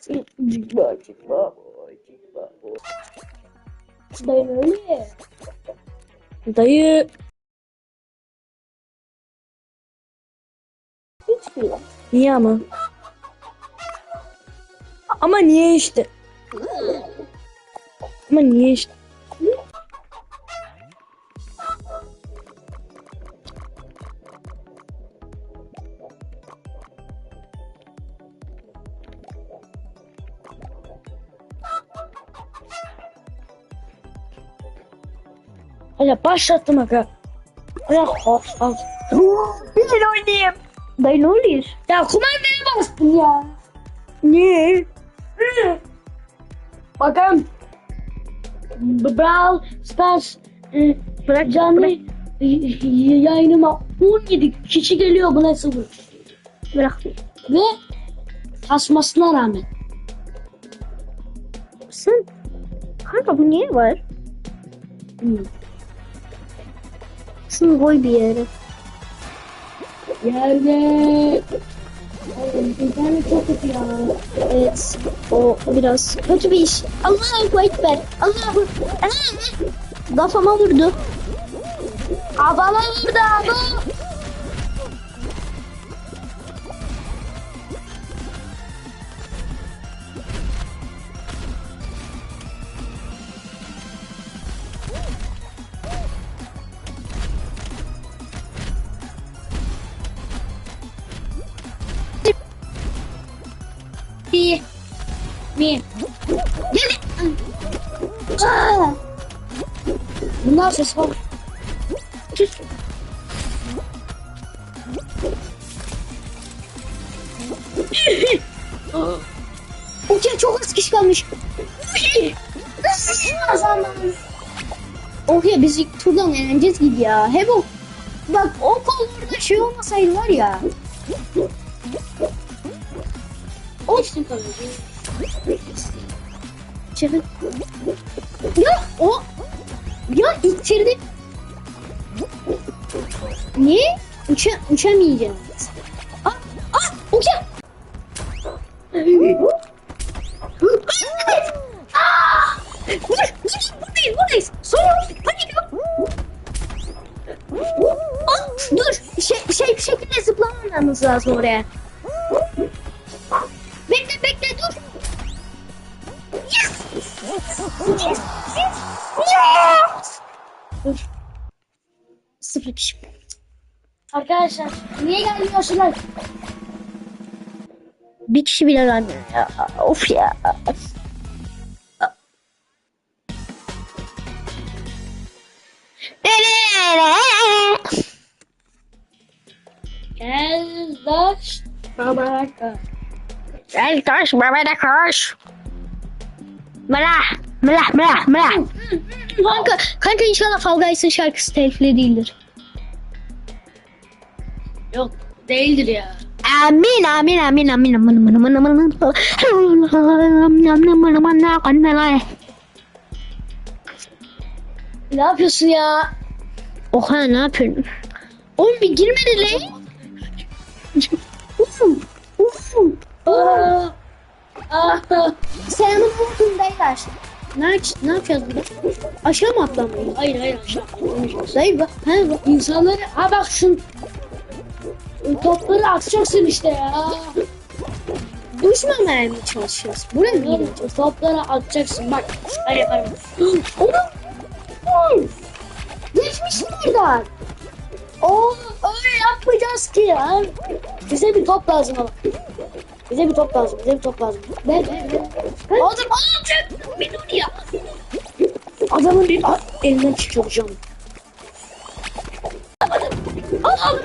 Çıkma çıkma. Çıkma. Dayı öyle. Dayı Hiç bile. niye ama? Ama niye işte? Ama niye işte? Hadi başlattım aga. Ya hop hop. Bir kere oynayayım. Dayı ne oluyor? Ya kumandaya bastım ya. Niye? Bakalım. Brawl Stars e, Bırak canlı bırak. yayınıma 17 kişi geliyor buna sıfır. Bırak. Ve tasmasına rağmen. Sen kanka bu niye var? Hmm. Şunu koy bir yere. Yerde. İnternet çok kötü ya. Evet. O biraz kötü bir iş. Allahu Ekber. Allahu. Aa! Kafama vurdu. Kafama vurdu abi. Bir. Bir. Gel. Bunlar ses var. Sus. Okey çok az kişi kalmış. Okey biz ilk turdan eğleneceğiz gibi ya. Hem o bak o kollarda şey olmasaydı var ya. Olsun kalıcı. Çevir. Ya o ya ittirdi. Niye? Uça, uçamayacağım. Aa, aa, uça. Dur, dur, buradayız, buradayız. Sonra panik yok. Dur, şey, şey şekilde zıplamamamız lazım oraya. Sıfır kişi. Arkadaşlar niye gelmiyorsunuz? Bir kişi bile gelmiyor ya. Of ya. Gel daş. Baba. Gel koş bebede koş. Melah. Melah melah melah. Kanka, kanka inşallah Fall Guys'ın şarkısı telifli değildir. Yok değildir ya. Amin amin amin amin amin amin amin amin amin Ne yapıyorsun ya? Oha ne yapıyorsun? Oğlum bir girmedi lan. Ufum. Ufum. Aa, aa, Selamın olsun beyler. Ne, ne yapacağız burada? Aşağı mı atlamayı? hayır hayır aşağı. Dayı bak. Ha bak. İnsanları ha bak şun topları atacaksın işte ya. Düşmemeye mi çalışıyoruz? Buraya mı Oğlum, gireceğiz? topları atacaksın bak. Hadi yaparım. Oğlum. Geçmişsin oradan. Oo öyle yapmayacağız ki ya. Bize bir top lazım ama. Bize bir top lazım. Bize bir top lazım. Ne? Ne? ne? Oğlum oğlum bir dur ya. Adamın bir a- elinden çıkaracağım. Allah'ım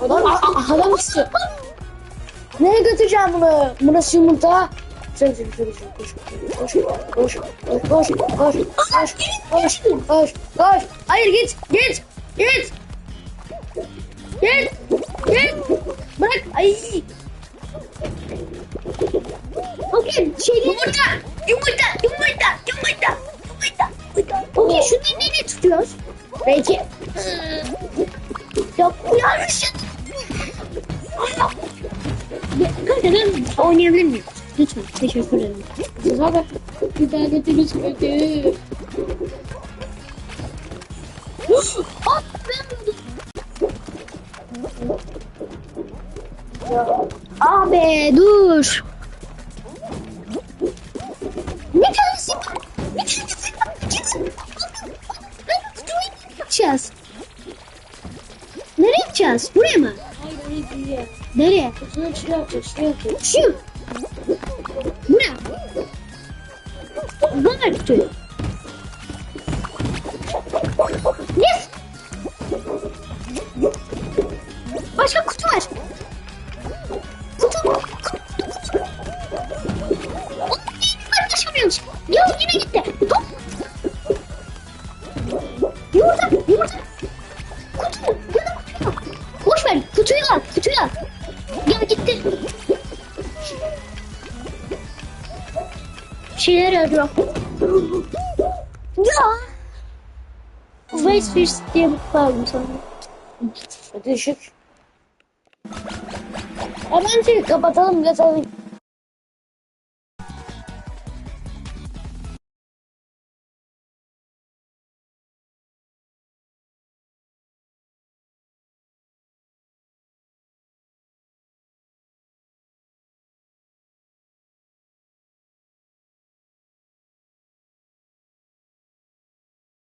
Adam, a- a- adam istiyor. Nereye götüreceğim bunu? Burası yumurta. Sen sen sen sen koş koş koş koş koş koş koş koş koş koş hayır git git git git git bırak ay Okey şey yumurta yumurta yumurta yumurta yumurta yumurta Okey şunu neyle tutuyoruz? belki Yok yanlış. Gerçekten oynayabilir miyim? Lütfen. Teşekkür ederim. Abi. İnternetiniz kötü. Hop ben. Abi dur. Yapacağız? Nereye gideceğiz? Buraya mı? Hayır öyle değil ya. Nereye? Kutunun içine yapacağız. Şuraya yapacağız. Şu. Bu ne? Bu şeyler arıyor. Ya. Vice First diye bir kaldım sonra. Işık. Hemen seni kapatalım yatalım.